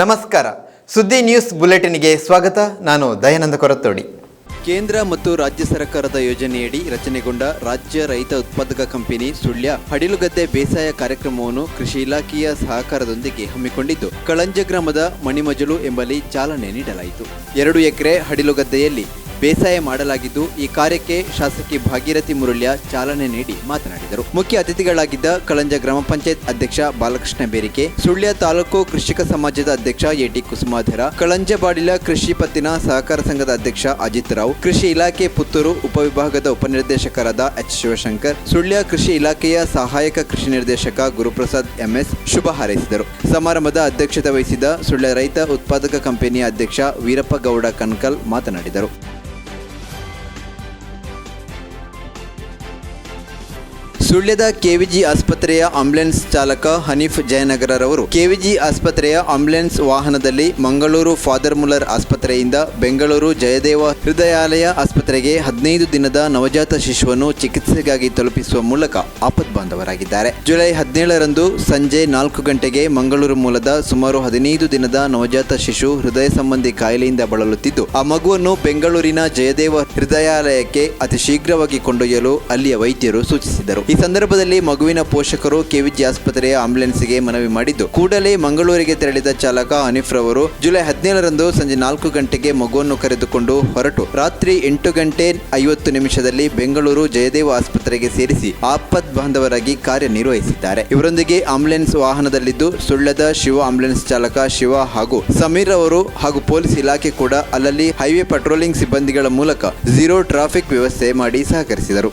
ನಮಸ್ಕಾರ. ಸುದ್ದಿ ನ್ಯೂಸ್ ಬುಲೆಟಿನ್ಗೆ ಸ್ವಾಗತ. ನಾನು ದಯಾನಂದ ಕೊರತೋಡಿ. ಕೇಂದ್ರ ಮತ್ತು ರಾಜ್ಯ ಸರ್ಕಾರದ ಯೋಜನೆಯಡಿ ರಚನೆಗೊಂಡ ರಾಜ್ಯ ರೈತ ಉತ್ಪಾದಕ ಕಂಪನಿ ಸುಳ್ಯ ಹಡಿಲುಗದ್ದೆ ಬೇಸಾಯ ಕಾರ್ಯಕ್ರಮವನ್ನು ಕೃಷಿ ಇಲಾಖೆಯ ಸಹಕಾರದೊಂದಿಗೆ ಹಮ್ಮಿಕೊಂಡಿದ್ದು, ಕಳಂಜ ಗ್ರಾಮದ ಮಣಿಮಜಲು ಎಂಬಲ್ಲಿ ಚಾಲನೆ ನೀಡಲಾಯಿತು. ಎರಡು ಎಕರೆ ಹಡಿಲುಗದ್ದೆಯಲ್ಲಿ ಬೇಸಾಯ ಮಾಡಲಾಗಿದ್ದು ಈ ಕಾರ್ಯಕ್ಕೆ ಶಾಸಕಿ ಭಾಗೀರಥಿ ಮುರುಳ್ಯ ಚಾಲನೆ ನೀಡಿ ಮಾತನಾಡಿದರು. ಮುಖ್ಯ ಅತಿಥಿಗಳಾಗಿದ್ದ ಕಳಂಜ ಗ್ರಾಮ ಪಂಚಾಯತ್ ಅಧ್ಯಕ್ಷ ಬಾಲಕೃಷ್ಣ ಬೇರಿಕೆ, ಸುಳ್ಯ ತಾಲೂಕು ಕೃಷಿಕ ಸಮಾಜದ ಅಧ್ಯಕ್ಷ ಎಟಿ ಕುಸುಮಾಧರ, ಕಳಂಜ ಬಾಡಿಲ ಕೃಷಿ ಪತ್ತಿನ ಸಹಕಾರ ಸಂಘದ ಅಧ್ಯಕ್ಷ ಅಜಿತ್ ರಾವ್, ಕೃಷಿ ಇಲಾಖೆ ಪುತ್ತೂರು ಉಪವಿಭಾಗದ ಉಪನಿರ್ದೇಶಕರಾದ ಎಚ್ ಶಿವಶಂಕರ್, ಸುಳ್ಯ ಕೃಷಿ ಇಲಾಖೆಯ ಸಹಾಯಕ ಕೃಷಿ ನಿರ್ದೇಶಕ ಗುರುಪ್ರಸಾದ್ ಎಂಎಸ್ ಶುಭ ಹಾರೈಸಿದರು. ಸಮಾರಂಭದ ಅಧ್ಯಕ್ಷತೆ ವಹಿಸಿದ ಸುಳ್ಯ ರೈತ ಉತ್ಪಾದಕ ಕಂಪನಿಯ ಅಧ್ಯಕ್ಷ ವೀರಪ್ಪ ಗೌಡ ಕನ್ಕಲ್ ಮಾತನಾಡಿದರು. ಸುಳ್ಯದ ಕೆವಿಜಿ ಆಸ್ಪತ್ರೆಯ ಆಂಬ್ಯುಲೆನ್ಸ್ ಚಾಲಕ ಹನೀಫ್ ಜಯನಗರರವರು ಕೆವಿಜಿ ಆಸ್ಪತ್ರೆಯ ಆಂಬ್ಯುಲೆನ್ಸ್ ವಾಹನದಲ್ಲಿ ಮಂಗಳೂರು ಫಾದರ್ ಮುಲ್ಲರ್ ಆಸ್ಪತ್ರೆಯಿಂದ ಬೆಂಗಳೂರು ಜಯದೇವ ಹೃದಯಾಲಯ ಆಸ್ಪತ್ರೆಗೆ ಹದಿನೈದು ದಿನದ ನವಜಾತ ಶಿಶುವನ್ನು ಚಿಕಿತ್ಸೆಗಾಗಿ ತಲುಪಿಸುವ ಮೂಲಕ ಆಪದ್ಬಾಂಧವರಾಗಿದ್ದಾರೆ ಜುಲೈ ಹದಿನೇಳರಂದು ಸಂಜೆ ನಾಲ್ಕು ಗಂಟೆಗೆ ಮಂಗಳೂರು ಮೂಲದ ಸುಮಾರು ಹದಿನೈದು ದಿನದ ನವಜಾತ ಶಿಶು ಹೃದಯ ಸಂಬಂಧಿ ಕಾಯಿಲೆಯಿಂದ ಬಳಲುತ್ತಿದ್ದು, ಆ ಮಗುವನ್ನು ಬೆಂಗಳೂರಿನ ಜಯದೇವ ಹೃದಯಾಲಯಕ್ಕೆ ಅತಿ ಶೀಘ್ರವಾಗಿ ಕೊಂಡೊಯ್ಯಲು ಅಲ್ಲಿಯ ವೈದ್ಯರು ಸೂಚಿಸಿದರು. ಈ ಸಂದರ್ಭದಲ್ಲಿ ಮಗುವಿನ ಪೋಷಕರು ಕೆವಿಜಿ ಆಸ್ಪತ್ರೆಯ ಆಂಬ್ಯುಲೆನ್ಸ್ಗೆ ಮನವಿ ಮಾಡಿದ್ದು, ಕೂಡಲೇ ಮಂಗಳೂರಿಗೆ ತೆರಳಿದ ಚಾಲಕ ಅನಿಫ್ ರವರು ಜುಲೈ ಹದಿನೇಳರಂದು ಸಂಜೆ ನಾಲ್ಕು ಗಂಟೆಗೆ ಮಗುವನ್ನು ಕರೆದುಕೊಂಡು ಹೊರಟು. ರಾತ್ರಿ ಎಂಟು ಗಂಟೆ ಐವತ್ತು ನಿಮಿಷದಲ್ಲಿ ಬೆಂಗಳೂರು ಜಯದೇವ ಆಸ್ಪತ್ರೆಗೆ ಸೇರಿಸಿ ಆಪತ್ ಬಾಂಧವರಾಗಿ ಕಾರ್ಯನಿರ್ವಹಿಸಿದ್ದಾರೆ. ಇವರೊಂದಿಗೆ ಆಂಬುಲೆನ್ಸ್ ವಾಹನದಲ್ಲಿದ್ದು ಸುಳ್ಳದ ಶಿವ ಆಂಬುಲೆನ್ಸ್ ಚಾಲಕ ಶಿವ ಹಾಗೂ ಸಮೀರ್ ಅವರು ಹಾಗೂ ಪೊಲೀಸ್ ಇಲಾಖೆ ಕೂಡ ಅಲ್ಲಲ್ಲಿ ಹೈವೇ ಪೆಟ್ರೋಲಿಂಗ್ ಸಿಬ್ಬಂದಿಗಳ ಮೂಲಕ ಝೀರೋ ಟ್ರಾಫಿಕ್ ವ್ಯವಸ್ಥೆ ಮಾಡಿ ಸಹಕರಿಸಿದರು.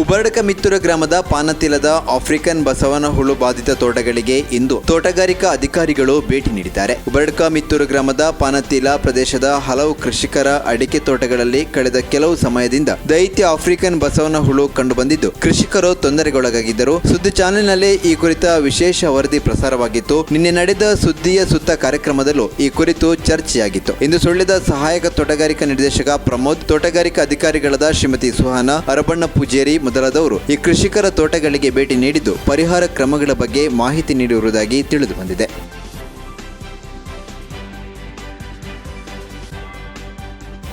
ಉಬರ್ಡಕ ಮಿತ್ತೂರು ಗ್ರಾಮದ ಪಾನತಿಲದ ಆಫ್ರಿಕನ್ ಬಸವನ ಹುಳು ಬಾಧಿತ ತೋಟಗಳಿಗೆ ಇಂದು ತೋಟಗಾರಿಕಾ ಅಧಿಕಾರಿಗಳು ಭೇಟಿ ನೀಡಿದ್ದಾರೆ. ಉಬರ್ಡಕ ಮಿತ್ತೂರು ಗ್ರಾಮದ ಪಾನತಿಲ ಪ್ರದೇಶದ ಹಲವು ಕೃಷಿಕರ ಅಡಿಕೆ ತೋಟಗಳಲ್ಲಿ ಕಳೆದ ಕೆಲವು ಸಮಯದಿಂದ ದೈತ್ಯ ಆಫ್ರಿಕನ್ ಬಸವನ ಹುಳು ಕಂಡುಬಂದಿದ್ದು, ಕೃಷಿಕರು ತೊಂದರೆಗೊಳಗಾಗಿದ್ದರು. ಸುದ್ದಿ ಚಾನೆಲ್ನಲ್ಲಿ ಈ ಕುರಿತ ವಿಶೇಷ ವರದಿ ಪ್ರಸಾರವಾಗಿತ್ತು. ನಿನ್ನೆ ನಡೆದ ಸುದ್ದಿಯ ಸುತ್ತ ಕಾರ್ಯಕ್ರಮದಲ್ಲೂ ಈ ಕುರಿತು ಚರ್ಚೆಯಾಗಿತ್ತು. ಇಂದು ಸುಳ್ಳಿದ ಸಹಾಯಕ ತೋಟಗಾರಿಕಾ ನಿರ್ದೇಶಕ ಪ್ರಮೋದ್, ತೋಟಗಾರಿಕಾ ಅಧಿಕಾರಿಗಳಾದ ಶ್ರೀಮತಿ ಸುಹಾನ ಅರಬಣ್ಣ ಪೂಜೇರಿ ಮೊದಲಾದವರು ಈ ಕೃಷಿಕರ ತೋಟಗಳಿಗೆ ಭೇಟಿ ನೀಡಿದ್ದು ಪರಿಹಾರ ಕ್ರಮಗಳ ಬಗ್ಗೆ ಮಾಹಿತಿ ನೀಡಿರುವುದಾಗಿ ತಿಳಿದು ಬಂದಿದೆ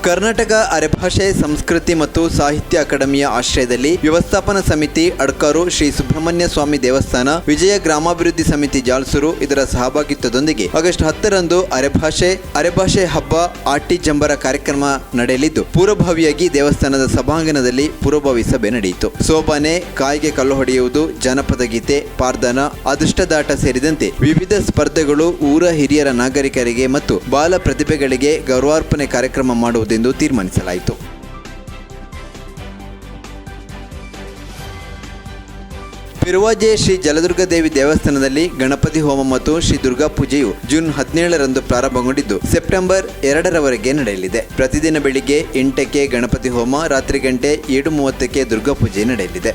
ಕರ್ನಾಟಕ ಅರೆಭಾಷೆ, ಸಂಸ್ಕೃತಿ ಮತ್ತು ಸಾಹಿತ್ಯ ಅಕಾಡೆಮಿಯ ಆಶ್ರಯದಲ್ಲಿ ವ್ಯವಸ್ಥಾಪನಾ ಸಮಿತಿ ಅಡ್ಕಾರು ಶ್ರೀ ಸುಬ್ರಹ್ಮಣ್ಯ ಸ್ವಾಮಿ ದೇವಸ್ಥಾನ, ವಿಜಯ ಗ್ರಾಮಾಭಿವೃದ್ಧಿ ಸಮಿತಿ ಜಾಲ್ಸೂರು ಇದರ ಸಹಭಾಗಿತ್ವದೊಂದಿಗೆ ಆಗಸ್ಟ್ ಹತ್ತರಂದು ಅರೆಭಾಷೆ ಅರೆಭಾಷೆ ಹಬ್ಬ, ಆಟಿ ಜಂಬರ ಕಾರ್ಯಕ್ರಮ ನಡೆಯಲಿದ್ದು, ಪೂರ್ವಭಾವಿಯಾಗಿ ದೇವಸ್ಥಾನದ ಸಭಾಂಗಣದಲ್ಲಿ ಪೂರ್ವಭಾವಿ ಸಭೆ ನಡೆಯಿತು. ಸೋಬಾನೆ, ಕಾಯಿಗೆ ಕಲ್ಲು ಹೊಡೆಯುವುದು, ಜನಪದ ಗೀತೆ, ಪಾರ್ದನ, ಅದೃಷ್ಟದಾಟ ಸೇರಿದಂತೆ ವಿವಿಧ ಸ್ಪರ್ಧೆಗಳು ಊರ ಹಿರಿಯರ ನಾಗರಿಕರಿಗೆ ಮತ್ತು ಬಾಲ ಪ್ರತಿಭೆಗಳಿಗೆ ಗೌರವಾರ್ಪಣೆ ಕಾರ್ಯಕ್ರಮ ಮಾಡುವುದೆಂದು ತೀರ್ಮಾನಿಸಲಾಯಿತು ಪಿರುವಾಜೆ ಶ್ರೀ ಜಲದುರ್ಗ ದೇವಿ ದೇವಸ್ಥಾನದಲ್ಲಿ ಗಣಪತಿ ಹೋಮ ಮತ್ತು ಶ್ರೀ ದುರ್ಗಾ ಪೂಜೆಯು ಜೂನ್ ಹದಿನೇಳರಂದು ಪ್ರಾರಂಭಗೊಂಡಿದ್ದು ಸೆಪ್ಟೆಂಬರ್ ಎರಡರವರೆಗೆ ನಡೆಯಲಿದೆ. ಪ್ರತಿದಿನ ಬೆಳಿಗ್ಗೆ ಎಂಟಕ್ಕೆ ಗಣಪತಿ ಹೋಮ, ರಾತ್ರಿ ಗಂಟೆ ಏಳು ಮೂವತ್ತಕ್ಕೆ ದುರ್ಗಾ ಪೂಜೆ ನಡೆಯಲಿದೆ.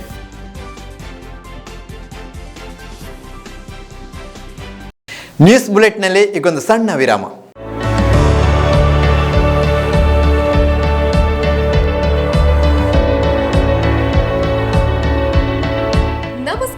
ನ್ಯೂಸ್ ಬುಲೆಟ್ನಲ್ಲಿ ಈಗೊಂದು ಸಣ್ಣ ವಿರಾಮ.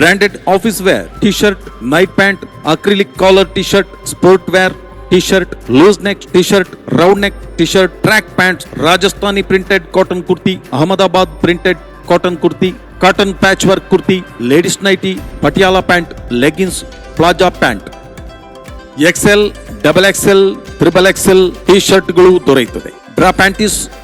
branded office wear T shirt night pant acrylic collar T shirt sport wear T shirt loose neck T shirt round neck T shirt track pants Rajasthani printed cotton kurti Ahmedabad printed cotton kurti cotton patch work kurti ladies nighty Patiala pant leggings palazzo pant XL double XL triple XL T ಶರ್ಟ್ಗಳು ದೊರೆಯುತ್ತದೆ ಬ್ರಾ panties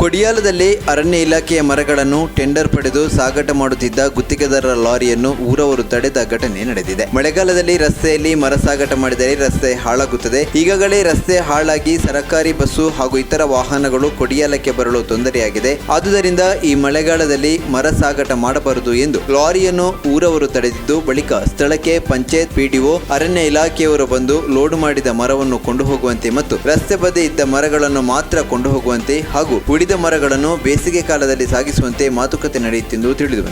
ಕೊಡಿಯಾಲದಲ್ಲಿ ಅರಣ್ಯ ಇಲಾಖೆಯ ಮರಗಳನ್ನು tender ಪಡೆದು ಸಾಗಾಟ ಮಾಡುತ್ತಿದ್ದ ಗುತ್ತಿಗೆದಾರರ ಲಾರಿಯನ್ನು ಊರವರು ತಡೆದ ಘಟನೆ ನಡೆದಿದೆ. ಮಳೆಗಾಲದಲ್ಲಿ ರಸ್ತೆಯಲ್ಲಿ ಮರ ಸಾಗಾಟ ಮಾಡಿದರೆ ರಸ್ತೆ ಹಾಳಾಗುತ್ತದೆ. ಈಗಾಗಲೇ ರಸ್ತೆ ಹಾಳಾಗಿ ಸರಕಾರಿ ಬಸ್ಸು ಹಾಗೂ ಇತರ ವಾಹನಗಳು ಕೊಡಿಯಾಲಕ್ಕೆ ಬರಲು ತೊಂದರೆಯಾಗಿದೆ. ಆದುದರಿಂದ ಈ ಮಳೆಗಾಲದಲ್ಲಿ ಮರ ಸಾಗಾಟ ಮಾಡಬಾರದು ಎಂದು ಲಾರಿಯನ್ನು ಊರವರು ತಡೆದಿದ್ದು, ಬಳಿಕ ಸ್ಥಳಕ್ಕೆ ಪಂಚಾಯತ್ ಪಿಡಿಒ, ಅರಣ್ಯ ಇಲಾಖೆಯವರು ಬಂದು ಲೋಡ್ ಮಾಡಿದ ಮರವನ್ನು ಕೊಂಡು ಹೋಗುವಂತೆ ಮತ್ತು ರಸ್ತೆ ಬದಿ ಇದ್ದ ಮರಗಳನ್ನು ಮಾತ್ರ ಕೊಂಡು ಹೋಗುವಂತೆ ಹಾಗೂ ಮರಗಳನ್ನು ಬೇಸಿಗೆ ಕಾಲದಲ್ಲಿ ಸಾಗಿಸುವಂತೆ ಮಾತುಕತೆ ನಡೆಯುತ್ತೆಂದು ತಿಳಿದು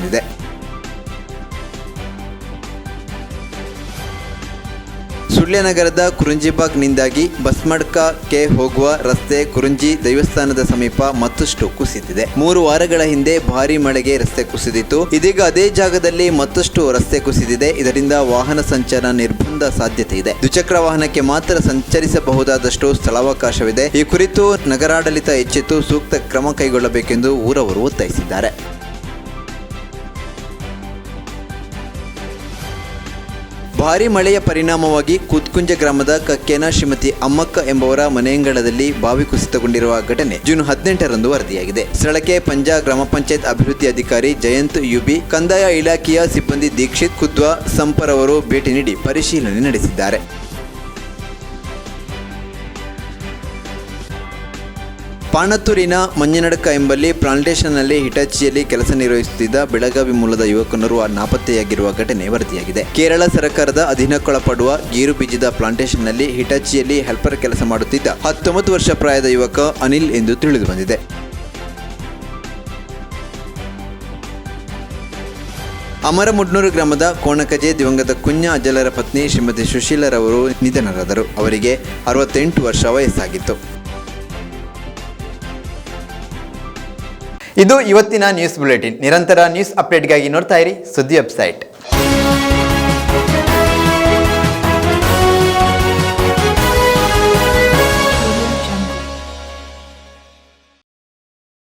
ಬಂದಿದೆ ಸುಳ್ಯ ನಗರದ ಕುರುಂಜಿಬಾಗ್ನಿಂದಾಗಿ ಬಸ್ಮಡ್ಕಕ್ಕೆ ಹೋಗುವ ರಸ್ತೆ ಕುರುಂಜಿ ದೇವಸ್ಥಾನದ ಸಮೀಪ ಮತ್ತಷ್ಟು ಕುಸಿದಿದೆ. ಮೂರು ವಾರಗಳ ಹಿಂದೆ ಭಾರಿ ಮಳೆಗೆ ರಸ್ತೆ ಕುಸಿದಿತ್ತು. ಇದೀಗ ಅದೇ ಜಾಗದಲ್ಲಿ ಮತ್ತಷ್ಟು ರಸ್ತೆ ಕುಸಿದಿದೆ. ಇದರಿಂದ ವಾಹನ ಸಂಚಾರ ನಿರ್ಬಂಧ ಸಾಧ್ಯತೆ ಇದೆ. ದ್ವಿಚಕ್ರ ವಾಹನಕ್ಕೆ ಮಾತ್ರ ಸಂಚರಿಸಬಹುದಾದಷ್ಟು ಸ್ಥಳಾವಕಾಶವಿದೆ. ಈ ಕುರಿತು ನಗರಾಡಳಿತ ಎಚ್ಚೆತ್ತು ಸೂಕ್ತ ಕ್ರಮ ಕೈಗೊಳ್ಳಬೇಕೆಂದು ಊರವರು ಒತ್ತಾಯಿಸಿದ್ದಾರೆ. ಭಾರಿ ಮಳೆಯ ಪರಿಣಾಮವಾಗಿ ಕುತ್ಕುಂಜ ಗ್ರಾಮದ ಕಕ್ಕೇನ ಶ್ರೀಮತಿ ಅಮ್ಮಕ್ಕ ಎಂಬವರ ಮನೆಯಂಗಳದಲ್ಲಿ ಬಾವಿ ಕುಸಿತಗೊಂಡಿರುವ ಘಟನೆ ಜೂನ್ ಹದಿನೆಂಟರಂದು ವರದಿಯಾಗಿದೆ. ಸ್ಥಳಕ್ಕೆ ಪಂಜಾ ಗ್ರಾಮ ಪಂಚಾಯತ್ ಅಭಿವೃದ್ಧಿ ಅಧಿಕಾರಿ ಜಯಂತ್ ಯುಬಿ, ಕಂದಾಯ ಇಲಾಖೆಯ ಸಿಬ್ಬಂದಿ ದೀಕ್ಷಿತ್ ಖುದ್ವಾ ಸಂಪರ್ ಅವರು ಭೇಟಿ ನೀಡಿ ಪರಿಶೀಲನೆ ನಡೆಸಿದ್ದಾರೆ. ಪಾಣತ್ತೂರಿನ ಮಂಜನಡಕ ಎಂಬಲ್ಲಿ ಪ್ಲಾಂಟೇಶನ್ನಲ್ಲಿ ಹಿಟಾಚಿಯಲ್ಲಿ ಕೆಲಸ ನಿರ್ವಹಿಸುತ್ತಿದ್ದ ಬೆಳಗಾವಿ ಮೂಲದ ಯುವಕನರು ನಾಪತ್ತೆಯಾಗಿರುವ ಘಟನೆ ವರದಿಯಾಗಿದೆ. ಕೇರಳ ಸರ್ಕಾರದ ಅಧೀನಕ್ಕೊಳಪಡುವ ಗೀರು ಬೀಜದ ಪ್ಲಾಂಟೇಶನ್ನಲ್ಲಿ ಹಿಟಾಚಿಯಲ್ಲಿ ಹೆಲ್ಪರ್ ಕೆಲಸ ಮಾಡುತ್ತಿದ್ದ ಹತ್ತೊಂಬತ್ತು ವರ್ಷ ಪ್ರಾಯದ ಯುವಕ ಅನಿಲ್ ಎಂದು ತಿಳಿದು ಬಂದಿದೆ. ಅಮರಮುಡ್ನೂರು ಗ್ರಾಮದ ಕೋಣಕಜೆ ದಿವಂಗತ ಕುಂಜ ಅಜಲರ ಪತ್ನಿ ಶ್ರೀಮತಿ ಸುಶೀಲರವರು ನಿಧನರಾದರು. ಅವರಿಗೆ ಅರವತ್ತೆಂಟು ವರ್ಷ ವಯಸ್ಸಾಗಿತ್ತು. ಇದು ಇವತ್ತಿನ ನ್ಯೂಸ್ ಬುಲೆಟಿನ್. ನಿರಂತರ ನ್ಯೂಸ್ ಅಪ್ಡೇಟ್ಗಾಗಿ ನೋಡ್ತಾ ಇರಿ ಸುದ್ದಿ ವೆಬ್ಸೈಟ್.